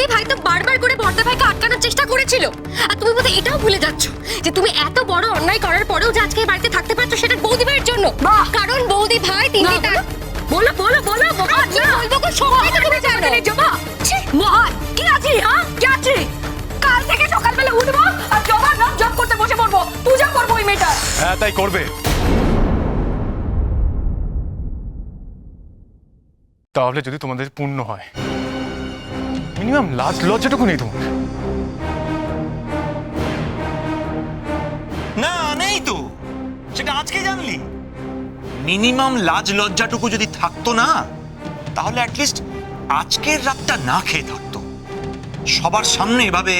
বৌদি ভাই তো বারবার করে ভর্তা ভাইকে আটকানোর চেষ্টা করেছিল। আর তুমি বোধহয় এটাও ভুলে যাচ্ছ যে তুমি এত বড় অন্যায় করার পরেও যে আজকে বাড়িতে থাকতে পারছ সেটা বৌদি ভাইয়ের জন্য। কারণ বৌদি ভাই তিনি তার বলো বলো বলো কি বলব গো সবাই তো তুমি জানো। জমা মহান। কি আছে? হ্যাঁ? কি আছে? কাল থেকে সকালবেলা উঠবো আর জবার নাম জপ করতে বসে পড়ব। পূজা করব ওই মেয়েটার। হ্যাঁ তাই করবে। তাহলে যদি তোমাদের পূর্ণ হয়। মিনিমাম লাজ লজ্জাটুকু নেই তোমার না, নেই তো। সেটা আজকে জানলি। মিনিমাম লাজ লজ্জাটুকু যদি থাকতো না, তাহলে অ্যাটলিস্ট আজকের রাতটা না খেয়ে থাকতো। সবার সামনে এভাবে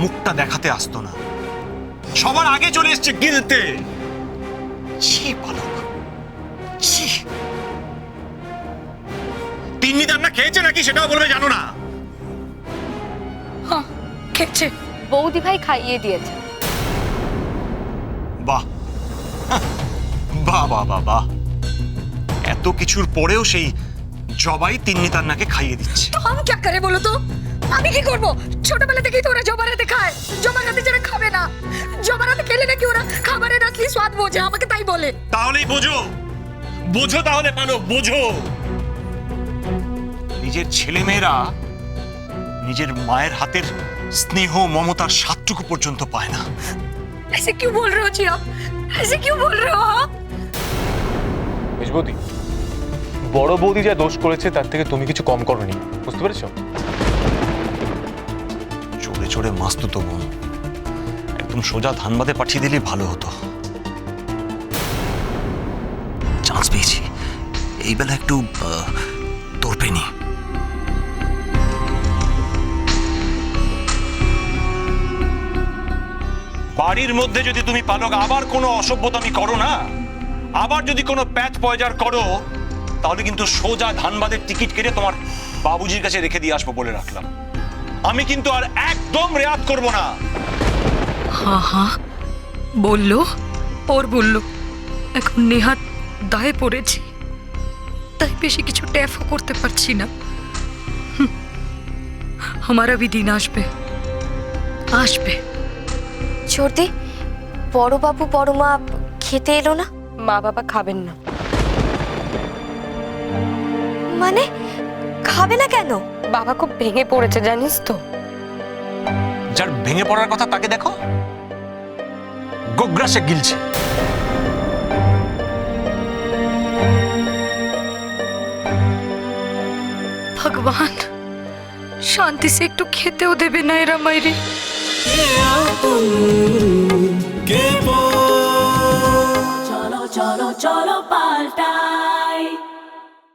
মুখটা দেখাতে আসতো না। সবার আগে চলে এসছে গিলতে। ছি বালক ছি। তিন্নি রান্না খেয়েছে নাকি সেটাও বলবে জানো না। খেয়েছে। বৌদি ভাই খাইয়ে দিয়েছে। বাহ। বাহ বাহ বাহ বাহ। এত কিছুর পরেও সেই জবাই তিন্নি তান্নাকে খাইয়ে দিচ্ছে। তো আমি কি করে বলো তো? আমি কি করব? ছোটবেলা থেকেই তো ওরা জবার হাতে খায় জবার হাতে যারা খাবে না। জবার হাতে খেলে নাকি ওরা খাবারের আসলি স্বাদ বোঝে? আমাকে তাই বলে। তাহলেই বোঝো। বোঝো তাহলে মানো বোঝো। নিজের ছেলে মেয়েরা নিজের মায়ের হাতের স্নেহ মমতার স্বাদটুকু পর্যন্ত পায় না ऐसे क्यों बोल रहे हो जी आप ऐसे क्यों बोल रहे हो आप মেজবৌদি বড় বৌদি যা দোষ করেছে তার থেকে তুমি কিছু কম করনি বুঝতে পেরেছো চড়ে চড়ে মাস্ত তো বোন একদম সোজা ধানবাদে পাঠিয়ে দিলে ভালো হতো চান্স পেয়েছি এই বেলা একটু আহ, তোর পেনি বাড়ির মধ্যে যদি তুমি পালক আবার কোনো অসভ্যতামি করো না আবার যদি কোনো প্যাচ পয়জার করো তাহলে কিন্তু সোজা ধানবাদের টিকিট কেটে তোমার বাবুজির কাছে রেখে দিয়ে আসবো বলে রাখলাম আমি কিন্তু আর একদম রেয়াত করব না हाँ हाँ বললো ওর বললো এখন নেহাত দায়ে পড়েছি তাই বেশি কিছু ট্যাফও করতে পারছি না হুম, আমারা भी দিন আসবে আসবে সর্দি বড় বাবু বড় মা খেতে এলো না? মা বাবা খাবেন না। মানে খাবে না কেন? বাবা খুব ভেঙে পড়েছে জানিস তো। যার ভেঙে পড়ার কথা তাকে দেখো। গোগ্রাসে গিলছে। ভগবান শান্তি সে একটু খেতেও দেবে না এরা মাইরে। Cholo, cholo, cholo, paltai.